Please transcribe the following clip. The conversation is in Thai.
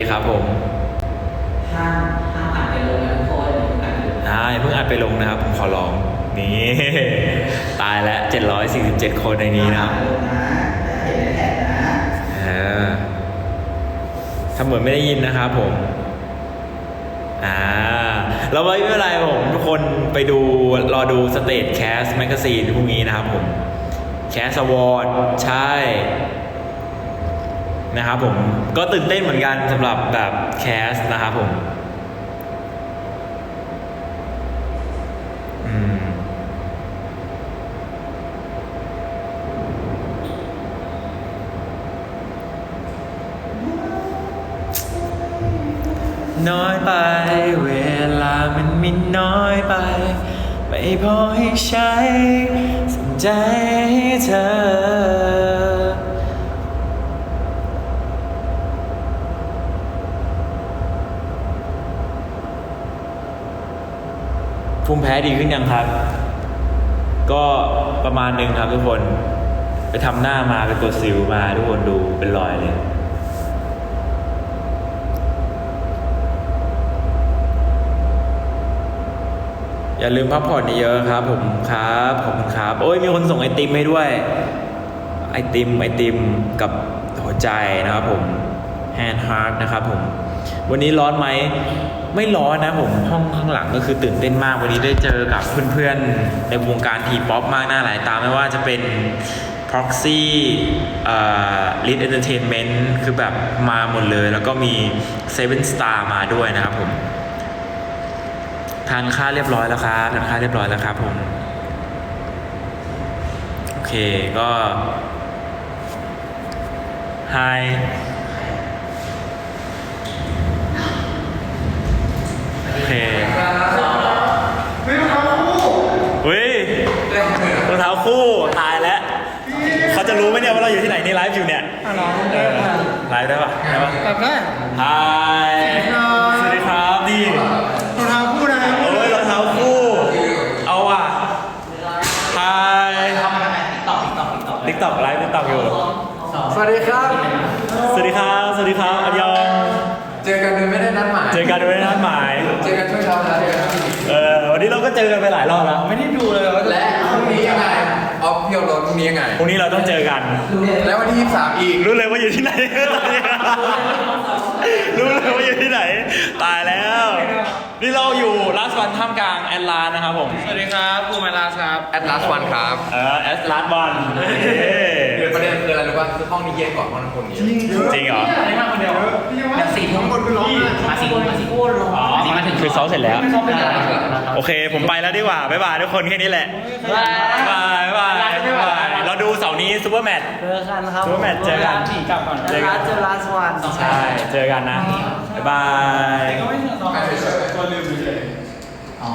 ครับผมห้ามห้ามอ่านไปลงนะทุกคนอ่านไปลงอ่าอย่าเพิ่งอัดไปลงนะครับ ผมขอร้องนี่ ตายแล้ว 747 คนในนี้นะครับอ่าไปลงนะอย่าเห็นในแท็กนะอ่าทำเหมือนไม่ได้ยินนะครับผม อ่า เราไม่เป็นไรผม ทุกคนไปดู รอดูสเตทแคสแมกซีนพรุ่งนี้นะครับผมแคสอวอร์ดใช่ นะครับผมก็ตื่นเต้นเหมือนกันสำหรับแบบแคสนะครับผมอืมน้อยไป เวลามันมีน้อยไป ไม่พอให้ใช้สนใจให้เธอ ภูมิแพ้ดีขึ้นยังครับ ก็ประมาณหนึ่งครับทุกคน ไปทำหน้ามาไปกดสิวมาทุกคนดูเป็นรอยเลยอย่าลืมพักผ่อนเยอะครับ ผมครับขอบคุณครับ โอ้ยมีคนส่งไอติมให้ด้วย ไอติมไอติมกับหัวใจนะครับผมแฮนด์ฮาร์ดนะครับผม วันนี้ร้อนไหมไม่ร้อนนะผมห้องข้างหลังก็คือตื่นเต้นมาก วันนี้ได้เจอกับเพื่อนๆในวงการทีป๊อปมากหน้าหลายตาไม่ว่าจะเป็น Proxy เอ่อ Lead Entertainment คือแบบมาหมดเลย แล้วก็มี Seven Star มาด้วยนะครับผมทานข้าเรียบร้อยแล้วครับทานข้าเรียบร้อยแล้วครับผมโอเคก็ Hi โอเค ไม่รู้เขาคู่ เฮ้ย รองเท้าคู่ตายแล้วเขาจะรู้ไหมเนี่ยว่าเราอยู่ที่ไหนนี่ไลฟ์อยู่เนี่ยอะเหรอเออไลฟ์ได้ปะได้ปะแบบได้ Hi สวัสดีครับนี่รองเท้าคู่นะโอ้ยรองเท้าคู่เอาอะ Hi ตอบตอบตอบติ๊กต็อกไลฟ์ติ๊กต็อกอยู่สวัสดีครับ สวัสดีครับสวัสดีครับอันยองเจอกันโดยไม่ได้นัดหมาย เจอกันไม่ได้นัดหมาย เจอกันช่วงเช้าแล้วเจอกันเออวันนี้เราก็เจอกันไปหลายรอบแล้วไม่ได้ดูเลยว่าจะและ ออฟเพียวรถพรุ่งนี้ยังไง พรุ่งนี้เราต้องเจอกัน แล้ววันที่ 23 อีก รู้เลยว่าอยู่ที่ไหนตอนนี้รู้เลยว่าอยู่ที่ไหน ตายแล้ว นี่เราอยู่ลาสวันท่ามกลางแอนลานนะครับผม สวัสดีครับกูมาลาสครับ แอดลาสวันครับ เออแอสลาสวันเดี๋ยวประเด็นคืออะไรรู้ป่ะคือห้องนี้เย็นกว่าห้องนั้นคนนี้จริงเหรอไม่มาคนเดียวพี่ว่าเดี๋ยวสี่ทุ่มคนคือร้องไห้มาสี่มาสี่คู่รออ๋อมาถึง คือซ้อมเสร็จแล้วซ้อมไปแล้ว โอเค ผมไปแล้วดีกว่า บ๊ายบายทุกคนแค่นี้แหละ บ๊ายบายบ๊ายบายบ๊ายบายเราดูเสาร์นี้ซูเปอร์แมตช์ เจอกันครับซูเปอร์แมตช์เจอกันกลับก่อนเจอกัน เจอลาสวันใช่ เจอกันนะ บ๊ายบายก็ไม่ถึงสองตัวลืมเฉยอ๋อ